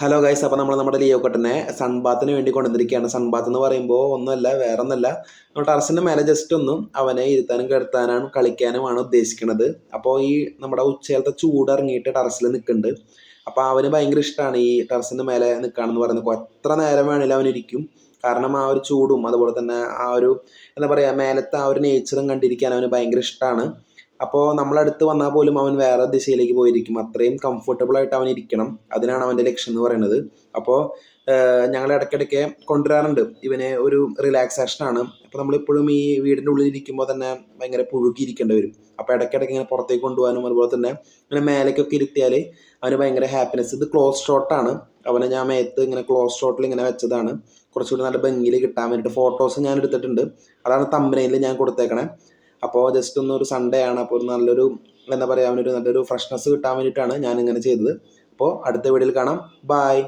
Hello guys അപ്പോൾ നമ്മൾ നമ്മുടെ ലിയോ കട്ടനെ സൺബാത്തിന് വേണ്ടി കൊണ്ടുവന്നിരിക്കുകയാണ്. സൺബാത്ത് എന്ന് പറയുമ്പോൾ ഒന്നുമല്ല വേറെ ഒന്നല്ല ടെറസിന്റെ മേലെ ജസ്റ്റ് ഒന്നും അവനെ ഇരുത്താനും കിടത്താനും കളിക്കാനുമാണ് ഉദ്ദേശിക്കുന്നത്. അപ്പോൾ ഈ നമ്മുടെ ഉച്ചയിലത്തെ ചൂട് ഇറങ്ങിയിട്ട് ടെറസിൽ നിൽക്കുന്നുണ്ട്. അപ്പോൾ അവന് ഭയങ്കര ഇഷ്ടമാണ് ഈ ടെറസിന്റെ മേലെ നിൽക്കുകയാണെന്ന് പറയുന്നത്. എത്ര നേരം വേണേലും അവനിരിക്കും കാരണം ആ ഒരു ചൂടും അതുപോലെ തന്നെ ആ ഒരു എന്താ പറയുക മേലത്തെ ആ ഒരു നേച്ചറും കണ്ടിരിക്കാൻ അവന് ഭയങ്കര ഇഷ്ടമാണ് അപ്പോൾ നമ്മളടുത്ത് വന്നാൽ പോലും അവൻ വേറെ ദിശയിലേക്ക് പോയിരിക്കും. അത്രയും കംഫർട്ടബിൾ ആയിട്ട് അവൻ ഇരിക്കണം. അതിനാണ് അവന്റെ ലക്ഷ്യം എന്ന് പറയുന്നത്. അപ്പോൾ ഞങ്ങൾ ഇടയ്ക്കിടയ്ക്ക് കൊണ്ടുവരാറുണ്ട്. ഇവനെ ഒരു റിലാക്സേഷൻ ആണ്. അപ്പോൾ നമ്മളിപ്പോഴും ഈ വീടിന്റെ ഉള്ളിൽ ഇരിക്കുമ്പോൾ തന്നെ ഭയങ്കര പുഴുകിയിരിക്കേണ്ടി വരും. അപ്പോൾ ഇടയ്ക്കിടയ്ക്ക് ഇങ്ങനെ പുറത്തേക്ക് കൊണ്ടുപോകാനും അതുപോലെ തന്നെ ഇങ്ങനെ മേലേക്കൊക്കെ ഇരുത്തിയാൽ അവന് ഭയങ്കര ഹാപ്പിനെസ് ഇത് ക്ലോസ് ഷോട്ടാണ് അവനെ ഞാൻ മേത്ത് ഇങ്ങനെ ക്ലോസ് ഷോട്ടിൽ ഇങ്ങനെ വെച്ചതാണ്. കുറച്ചുകൂടി നല്ല ഭംഗിയിൽ കിട്ടാൻ വേണ്ടിയിട്ട് ഫോട്ടോസ് ഞാൻ എടുത്തിട്ടുണ്ട് അതാണ് തമ്പനയിൽ ഞാൻ കൊടുത്തേക്കണേ. അപ്പോൾ ജസ്റ്റ് ഒന്ന് ഒരു സൺഡേ ആണ്. അപ്പോൾ ഒരു നല്ലൊരു എന്താ പറയുക അവനൊരു നല്ലൊരു ഫ്രഷ്നെസ് കിട്ടാൻ വേണ്ടിയിട്ടാണ് ഞാൻ ഇങ്ങനെ ചെയ്തത്. അപ്പോൾ അടുത്ത വീഡിയോയിൽ കാണാം. ബായ്